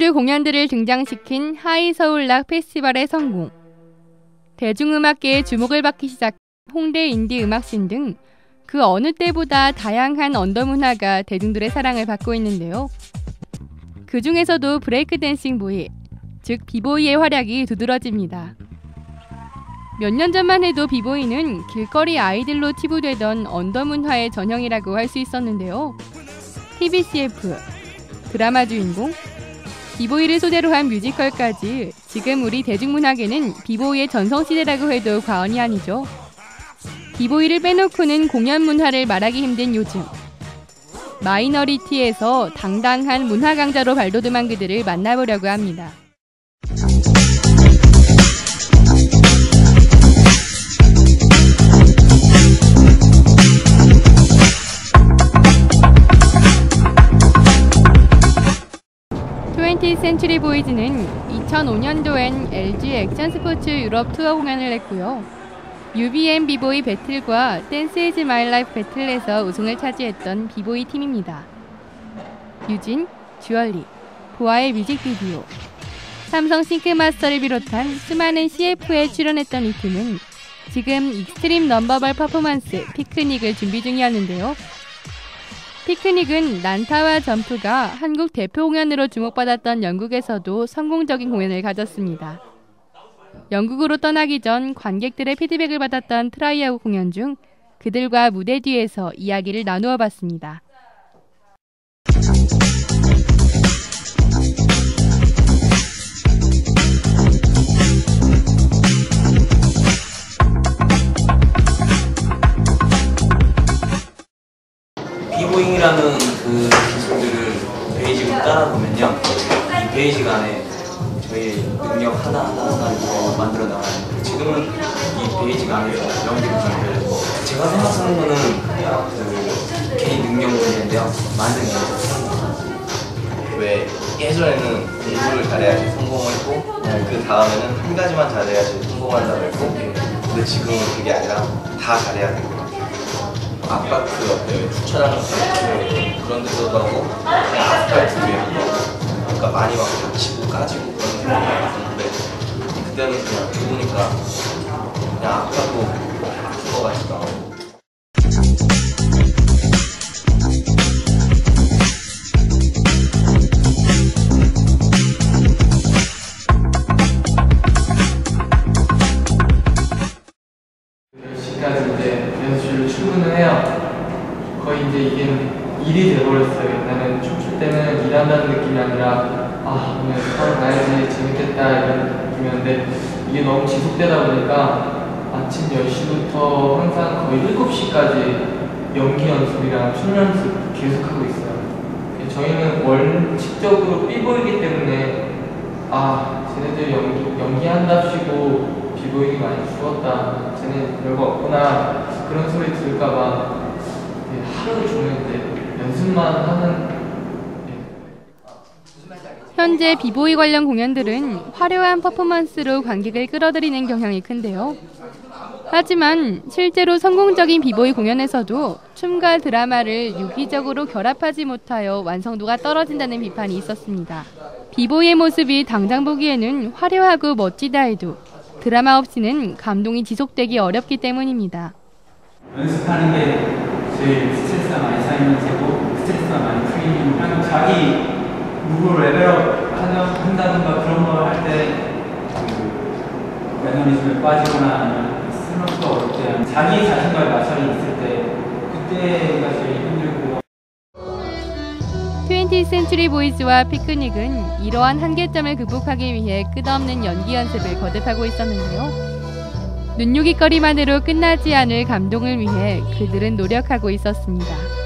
주류 공연들을 등장시킨 하이서울락 페스티벌의 성공. 대중음악계의 주목을 받기 시작 홍대 인디 음악씬 등 그 어느 때보다 다양한 언더 문화가 대중들의 사랑을 받고 있는데요. 그 중에서도 브레이크 댄싱 보이, 즉 비보이의 활약이 두드러집니다. 몇 년 전만 해도 비보이는 길거리 아이들로 티부되던 언더 문화의 전형이라고 할 수 있었는데요. TBCF, 드라마 주인공, 비보이를 소재로 한 뮤지컬까지 지금 우리 대중문화계는 비보이의 전성시대라고 해도 과언이 아니죠. 비보이를 빼놓고는 공연 문화를 말하기 힘든 요즘. 마이너리티에서 당당한 문화 강자로 발돋움한 그들을 만나보려고 합니다. 20th 센츄리 보이즈는 2005년도엔 LG 액션 스포츠 유럽 투어 공연을 했고요. UBM 비보이 배틀과 댄스 이즈 마이 라이프 배틀에서 우승을 차지했던 비보이 팀입니다. 유진, 주얼리, 보아의 뮤직비디오, 삼성 싱크마스터를 비롯한 수많은 CF에 출연했던 이 팀은 지금 익스트림 넘버벌 퍼포먼스 피크닉을 준비 중이었는데요. 피크닉은 난타와 점프가 한국 대표 공연으로 주목받았던 영국에서도 성공적인 공연을 가졌습니다. 영국으로 떠나기 전 관객들의 피드백을 받았던 트라이아웃 공연 중 그들과 무대 뒤에서 이야기를 나누어 봤습니다. 비보잉이라는 그 기술들을 베이직으로 따라 보면요. 이 베이직 안에 저희의 능력 하나 하나를 더 만들어 나가는 지금은 이 베이직 안에서 연기를 준비를 제가 생각하는 거는 그 개인 능력 문제인데요. 만드는 왜 예전에는 공부를 잘해야지 성공을 했고 그 다음에는 한 가지만 잘해야지 성공한다고 했고 근데 지금은 그게 아니라 다 잘해야 되고 아파트 어때요? 주차장 같은 그런 데서도 하고 아스팔트 위에 서 그러니까 많이 막 다치고 까지고 그런 생각이 많았는데 그때는 그냥 좋으니까 그냥 아파도 않고 이제 이게 일이 돼버렸어요. 옛날에는 춤출 때는 일한다는 느낌이 아니라 아 오늘 수업 가야지 재밌겠다 이런 느낌이었는데 이게 너무 지속되다 보니까 아침 10시부터 항상 거의 7시까지 연기 연습이랑 춤 연습 계속하고 있어요. 저희는 원칙적으로 삐보이기 때문에 아 쟤네들 연기, 연기한답시고 비보이기 많이 죽었다 쟤네 별거 없구나 그런 소리 들을까봐 하루 종일 이제 연습만 하는 현재 비보이 관련 공연들은 화려한 퍼포먼스로 관객을 끌어들이는 경향이 큰데요. 하지만 실제로 성공적인 비보이 공연에서도 춤과 드라마를 유기적으로 결합하지 못하여 완성도가 떨어진다는 비판이 있었습니다. 비보이의 모습이 당장 보기에는 화려하고 멋지다 해도 드라마 없이는 감동이 지속되기 어렵기 때문입니다. 연습하는 게 제일 스트레스가 많이 쌓이면서도 스트레스가 많이 풀리는 그냥 자기 누구 레벨업 한다든가 그런 걸 할때그 매너리즘에 빠지거나 아니면 스머프가 어올 때 자기 자신과의 마찰이 있을 때 그때가 제일 힘들고 20th 센츄리 보이즈와 피크닉은 이러한 한계점을 극복하기 위해 끝없는 연기 연습을 거듭하고 있었는데요. 눈요깃거리만으로 끝나지 않을 감동을 위해 그들은 노력하고 있었습니다.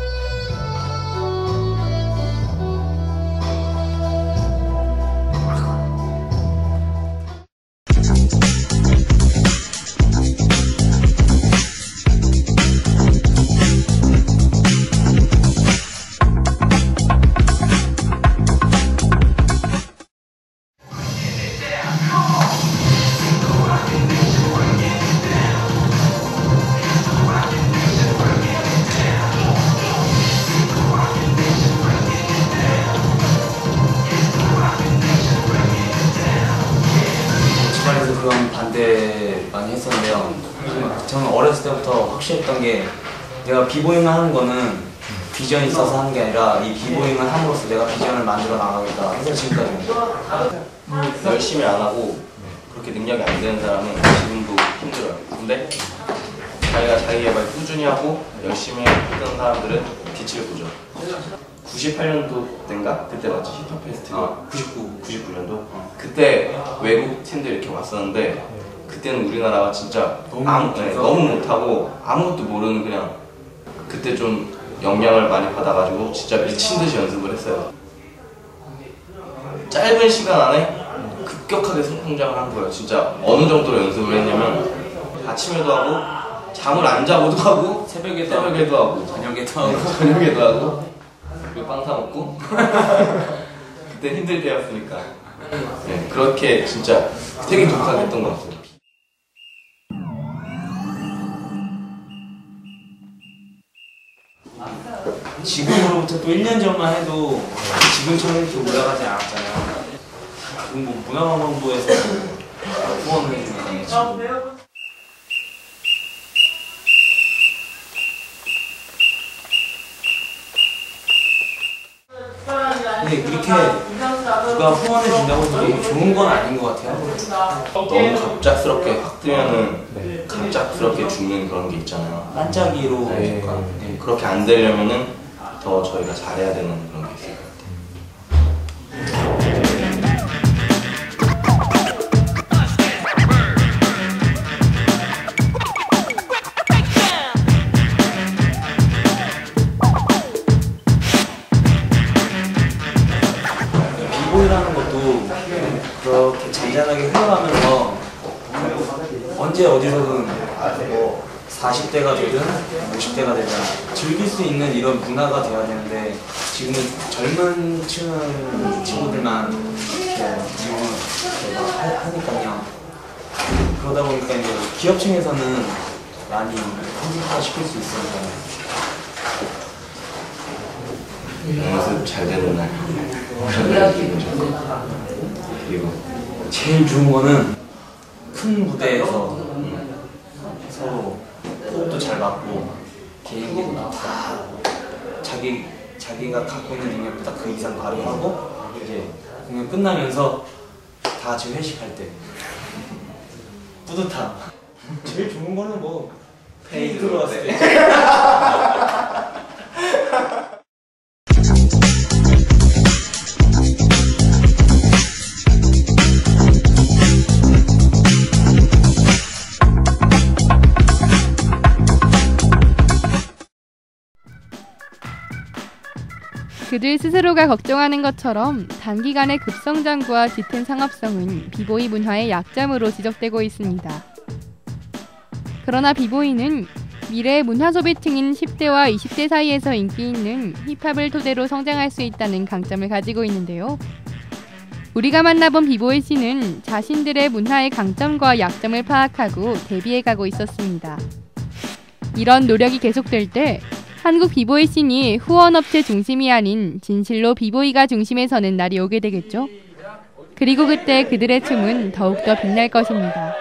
들어갔을 때부터 확실했던 게 내가 비보잉을 하는 거는 비전이 있어서 하는 게 아니라 이 비보잉을 함으로써 내가 비전을 만들어 나가겠다 해서 지금까지 온 거야. 열심히 안 하고 그렇게 능력이 안 되는 사람은 지금도 힘들어요. 근데 자기가 자기 개발 꾸준히 하고 열심히 했던 사람들은 빛을 보죠. 98년도 때인가? 그때 맞지? 힙합 페스티벌. 아, 99. 99년도? 그때 외국 팀들 이렇게 왔었는데 그때는 우리나라가 진짜 너무 아무? 네, 너무 못하고 아무것도 모르는 그냥 그때 좀 영향을 많이 받아가지고 진짜 미친 듯이 연습을 했어요. 짧은 시간 안에 급격하게 성장을 한 거예요. 진짜 어느 정도로 연습을 했냐면 아침에도 하고 잠을 안 자고도 하고 새벽에도 새벽에도 하고 저녁에도 하고 저녁에도 하고 그리고 빵 사 먹고 그때 힘들 때였으니까 네, 그렇게 진짜 되게 독하게 했던 것 같아요. 지금으로부터 또 1년 전만 해도 지금처럼 이렇게 올라가지 않았잖아요. 지금 뭐 문화관광부에서 후원을 해주는 지금 근데 그렇게 누가 후원해 준다고 해서 너무 좋은 건 아닌 것 같아요. 너무 갑작스럽게 확 뜨면은 갑작스럽게 죽는 그런 게 있잖아요. 반짝이로 네, 네. 그렇게 안 되려면은 더 저희가 잘해야 되는 그런 게 있어요. 40대가 되든 50대가 되든 즐길 수 있는 이런 문화가 돼야 되는데 지금은 젊은 층 친구들만 이용을 하니까요. 그러다 보니까 이제 기업층에서는 많이 현실화 시킬 수 있으니까 연습 잘 되는 날. 그리고 제일 좋은 거는 큰 무대에서 호흡도 잘 맞고 개인기도 다 자기 자기가 갖고 있는 능력보다 그 이상 발휘하고 이제 공연 끝나면서 다 같이 회식할 때 뿌듯함. 제일 좋은 거는 뭐 페이 들어왔을 때. 그들 스스로가 걱정하는 것처럼 단기간의 급성장과 짙은 상업성은 비보이 문화의 약점으로 지적되고 있습니다. 그러나 비보이는 미래의 문화 소비층인 10대와 20대 사이에서 인기 있는 힙합을 토대로 성장할 수 있다는 강점을 가지고 있는데요. 우리가 만나본 비보이 씨는 자신들의 문화의 강점과 약점을 파악하고 대비해 가고 있었습니다. 이런 노력이 계속될 때 한국 비보이 씬이 후원업체 중심이 아닌 진실로 비보이가 중심에 서는 날이 오게 되겠죠. 그리고 그때 그들의 춤은 더욱더 빛날 것입니다.